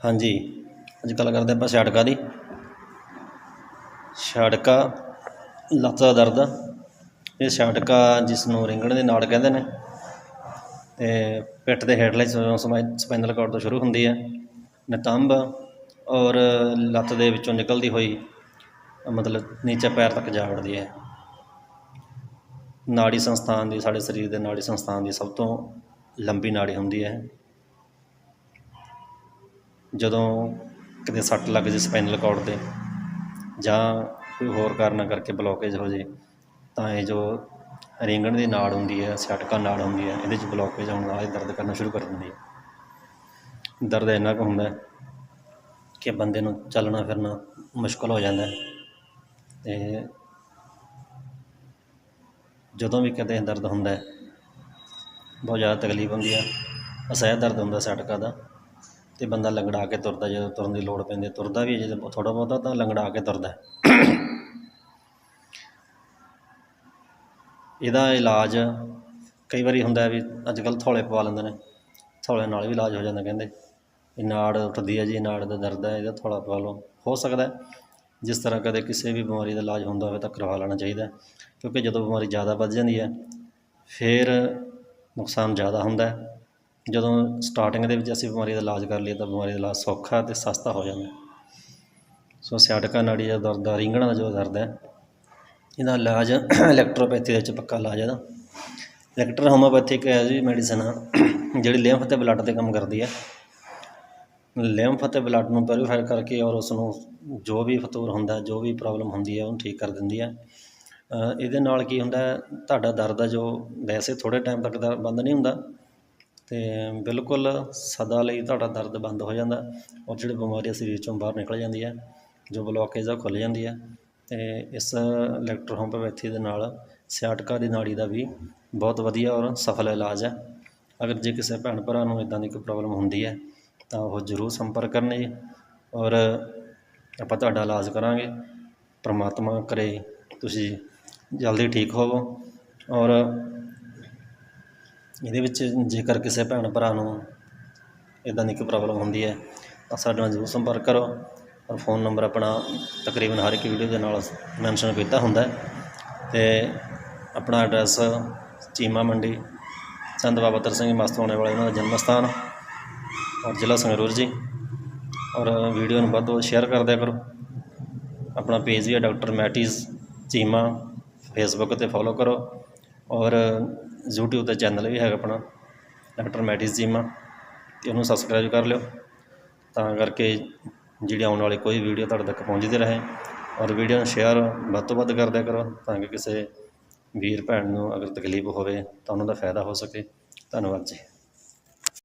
ਹਾਂਜੀ। ਅੱਜ ਗੱਲ ਕਰਦੇ ਆਪਾਂ ਛਾੜਕਾ ਦੀ। ਛਾੜਕਾ ਲੱਤ ਦਾ ਦਰਦ ਇਹ ਛਾੜਕਾ ਜਿਸ ਨੂੰ ਰਿੰਗਣ ਦੇ ਨਾਲ ਕਹਿੰਦੇ ਨੇ। ਤੇ ਪਿੱਠ ਦੇ ਹੇਠਲੇ ਸਪਾਈਨਲ ਕਾਰਡ ਤੋਂ ਸ਼ੁਰੂ ਹੁੰਦੀ ਹੈ ਨਿਤੰਬ ਔਰ ਲੱਤ ਦੇ ਵਿੱਚੋਂ ਨਿਕਲਦੀ ਹੋਈ, ਮਤਲਬ ਨੀਚੇ ਪੈਰ ਤੱਕ ਜਾ ਵੜਦੀ ਹੈ। ਨਾੜੀ ਸੰਸਥਾਨ ਦੀ, ਸਾਡੇ ਸਰੀਰ ਦੇ ਨਾੜੀ ਸੰਸਥਾਨ ਦੀ ਸਭ ਤੋਂ ਲੰਬੀ ਨਾੜੀ ਹੁੰਦੀ ਹੈ। ਜਦੋਂ ਕਿਤੇ ਸੱਟ ਲੱਗ ਜੇ ਸਪਾਈਨਲ ਕਾਰਡ 'ਤੇ ਜਾਂ ਕੋਈ ਹੋਰ ਕਾਰਨਾਂ ਕਰਕੇ ਬਲੋਕੇਜ ਹੋ ਜੇ, ਤਾਂ ਇਹ ਜੋ ਰਿੰਗਣ ਦੀ ਨਾੜ ਹੁੰਦੀ ਹੈ, ਸਿਆਟਕਾ ਨਾੜ ਹੁੰਦੀ ਹੈ, ਇਹਦੇ 'ਚ ਬਲੋਕੇਜ ਹੋਣ ਨਾਲ ਇਹ ਦਰਦ ਕਰਨਾ ਸ਼ੁਰੂ ਕਰ ਦਿੰਦੀ ਹੈ। ਦਰਦ ਇੰਨਾ ਕੁ ਹੁੰਦਾ ਕਿ ਬੰਦੇ ਨੂੰ ਚੱਲਣਾ ਫਿਰਨਾ ਮੁਸ਼ਕਲ ਹੋ ਜਾਂਦਾ ਹੈ। ਅਤੇ ਜਦੋਂ ਵੀ ਕਦੇ ਦਰਦ ਹੁੰਦਾ ਬਹੁਤ ਜ਼ਿਆਦਾ ਤਕਲੀਫ ਹੁੰਦੀ ਹੈ, ਅਸਹਿ ਦਰਦ ਹੁੰਦਾ ਛਟਕਾ ਦਾ। ਅਤੇ ਬੰਦਾ ਲੰਗੜਾ ਕੇ ਤੁਰਦਾ ਜਦੋਂ ਤੁਰਨ ਦੀ ਲੋੜ ਪੈਂਦੀ ਤੁਰਦਾ ਵੀ ਜਦੋਂ ਥੋੜ੍ਹਾ ਬਹੁਤਾ ਤਾਂ ਲੰਗੜਾ ਕੇ ਤੁਰਦਾ ਇਹਦਾ ਇਲਾਜ ਕਈ ਵਾਰੀ ਹੁੰਦਾ ਵੀ ਅੱਜ ਕੱਲ੍ਹ ਥੌਲੇ ਪਵਾ ਲੈਂਦੇ ਨੇ, ਥੌਲੇ ਨਾਲ ਵੀ ਇਲਾਜ ਹੋ ਜਾਂਦਾ ਕਹਿੰਦੇ। ਇਹ ਨਾੜ ਉੱਠਦੀ ਹੈ ਜੀ ਨਾੜ ਦਾ ਦਰਦ ਹੈ, ਇਹਦਾ ਥੌਲਾ ਪਵਾ ਲਓ, ਹੋ ਸਕਦਾ ਜਿਸ ਤਰ੍ਹਾਂ ਕਦੇ ਕਿਸੇ ਵੀ ਬਿਮਾਰੀ ਦਾ ਇਲਾਜ ਹੁੰਦਾ ਹੋਵੇ ਤਾਂ ਕਰਵਾ ਲੈਣਾ ਚਾਹੀਦਾ ਕਿਉਂਕਿ ਜਦੋਂ ਬਿਮਾਰੀ ਜ਼ਿਆਦਾ ਵੱਧ ਜਾਂਦੀ ਹੈ, ਫਿਰ ਨੁਕਸਾਨ ਜ਼ਿਆਦਾ ਹੁੰਦਾ ਜਦੋਂ ਸਟਾਰਟਿੰਗ ਦੇ ਵਿੱਚ ਅਸੀਂ ਬਿਮਾਰੀ ਦਾ ਇਲਾਜ ਕਰ ਲਈਏ ਤਾਂ ਬਿਮਾਰੀ ਦਾ ਇਲਾਜ ਸੌਖਾ ਅਤੇ ਸਸਤਾ ਹੋ ਜਾਂਦਾ। ਸੋ ਸਿਆਟਕਾ ਨਾੜੀ ਦਾ ਦਰਦ ਆ, ਰਿੰਗਣਾ ਦਾ ਜੋ ਦਰਦ ਹੈ, ਇਹਦਾ ਇਲਾਜ ਇਲੈਕਟ੍ਰੋਪੈਥੀ ਦੇ ਵਿੱਚ ਪੱਕਾ ਇਲਾਜ ਹੈ ਇਹਦਾ। ਇਲੈਕਟਰ ਹੋਮੋਪੈਥਿਕ ਹੈ ਜੀ ਮੈਡੀਸਨ ਆ, ਜਿਹੜੀ ਲਿੰਫ ਅਤੇ ਬਲੱਡ 'ਤੇ ਕੰਮ ਕਰਦੀ ਹੈ। ਲਿੰਫ ਅਤੇ ਬਲੱਡ ਨੂੰ ਪਿਊਰੀਫਾਈ ਕਰਕੇ ਔਰ ਉਸ ਨੂੰ ਜੋ ਵੀ ਫਤੂਰ ਹੁੰਦਾ, ਜੋ ਵੀ ਪ੍ਰੋਬਲਮ ਹੁੰਦੀ ਹੈ, ਉਹਨੂੰ ਠੀਕ ਕਰ ਦਿੰਦੀ ਹੈ। ਇਹਦੇ ਨਾਲ ਕੀ ਹੁੰਦਾ ਤੁਹਾਡਾ ਦਰਦ ਹੈ ਜੋ ਵੈਸੇ ਥੋੜ੍ਹੇ ਟਾਈਮ ਤੱਕ ਦਾ ਬੰਦ ਨਹੀਂ ਹੁੰਦਾ ਅਤੇ ਬਿਲਕੁਲ ਸਦਾ ਲਈ ਤੁਹਾਡਾ ਦਰਦ ਬੰਦ ਹੋ ਜਾਂਦਾ। ਔਰ ਜਿਹੜੀ ਬਿਮਾਰੀ ਸਰੀਰ ਚੋਂ ਬਾਹਰ ਨਿਕਲ ਜਾਂਦੀ ਹੈ, ਜੋ ਬਲੋਕੇਜ ਆ, ਉਹ ਖੁੱਲ੍ਹ ਜਾਂਦੀ ਹੈ। ਅਤੇ ਇਸ ਇਲੈਕਟਰੋਹੋਮੋਪੈਥੀ ਦੇ ਨਾਲ ਸਿਆਟਕਾ ਦੀ ਨਾੜੀ ਦਾ ਵੀ ਬਹੁਤ ਵਧੀਆ ਔਰ ਸਫਲ ਇਲਾਜ ਹੈ। ਅਗਰ ਜੇ ਕਿਸੇ ਭੈਣ ਭਰਾ ਨੂੰ ਇਦਾਂ ਦੀ ਕੋਈ ਪ੍ਰੋਬਲਮ ਹੁੰਦੀ ਹੈ, ਤਾਂ ਉਹ ਜ਼ਰੂਰ ਸੰਪਰਕ ਕਰਨ ਜੀ। ਔਰ ਆਪਾਂ ਤੁਹਾਡਾ ਇਲਾਜ ਕਰਾਂਗੇ। ਪ੍ਰਮਾਤਮਾ ਕਰੇ ਤੁਸੀਂ ਜਲਦੀ ਠੀਕ ਹੋਵੋ। ਔਰ ਇਹਦੇ ਵਿੱਚ ਜੇਕਰ ਕਿਸੇ ਭੈਣ ਭਰਾ ਨੂੰ ਇੱਦਾਂ ਦੀ ਕੋਈ ਪ੍ਰੋਬਲਮ ਹੁੰਦੀ ਹੈ, ਤਾਂ ਸਾਡੇ ਨਾਲ ਜ਼ਰੂਰ ਸੰਪਰਕ ਕਰੋ ਔਰ ਫੋਨ ਨੰਬਰ ਆਪਣਾ ਤਕਰੀਬਨ ਹਰ ਇੱਕ ਵੀਡੀਓ ਦੇ ਨਾਲ ਮੈਂਸ਼ਨ ਕੀਤਾ ਹੁੰਦਾ ਹੈ। ਅਤੇ ਆਪਣਾ ਐਡਰੈਸ ਚੀਮਾ ਮੰਡੀ ਸੰਤ ਬਾਬਾ ਤਰ ਸਿੰਘ ਮਸਤ ਮਸਤਵਾਣੇ ਵਾਲੇ ਇਹਨਾਂ ਦਾ ਜਨਮ ਸਥਾਨ ਔਰ ਜ਼ਿਲ੍ਹਾ ਸੰਗਰੂਰ ਜੀ। ਔਰ ਵੀਡੀਓ ਨੂੰ ਵੱਧ ਤੋਂ ਵੱਧ ਸ਼ੇਅਰ ਕਰ ਦਿਆ ਕਰੋ। ਆਪਣਾ ਪੇਜ ਵੀ ਹੈ ਡਾਕਟਰ ਮੈਟੀਜ਼ ਚੀਮਾ ਫੇਸਬੁੱਕ 'ਤੇ ਫੋਲੋ ਕਰੋ ਔਰ YouTube ਦਾ ਚੈਨਲ ਵੀ ਹੈਗਾ ਆਪਣਾ ਡਾਕਟਰ ਮੈਟੀਜ਼ ਚੀਮਾ ਅਤੇ ਉਹਨੂੰ ਸਬਸਕ੍ਰਾਈਬ ਕਰ ਲਿਓ। ਤਾਂ ਕਰਕੇ ਜਿਹੜੀ ਆਉਣ ਵਾਲੀ ਕੋਈ ਵੀਡੀਓ ਤੁਹਾਡੇ ਤੱਕ ਪਹੁੰਚਦੀ ਰਹੇ ਔਰ ਵੀਡੀਓ ਨੂੰ ਸ਼ੇਅਰ ਵੱਧ ਤੋਂ ਵੱਧ ਕਰਦਿਆ ਕਰੋ ਤਾਂ ਕਿ ਕਿਸੇ ਵੀਰ ਭੈਣ ਨੂੰ ਅਗਰ ਤਕਲੀਫ ਹੋਵੇ ਤਾਂ ਉਹਨਾਂ ਦਾ ਫਾਇਦਾ ਹੋ ਸਕੇ। ਧੰਨਵਾਦ ਜੀ।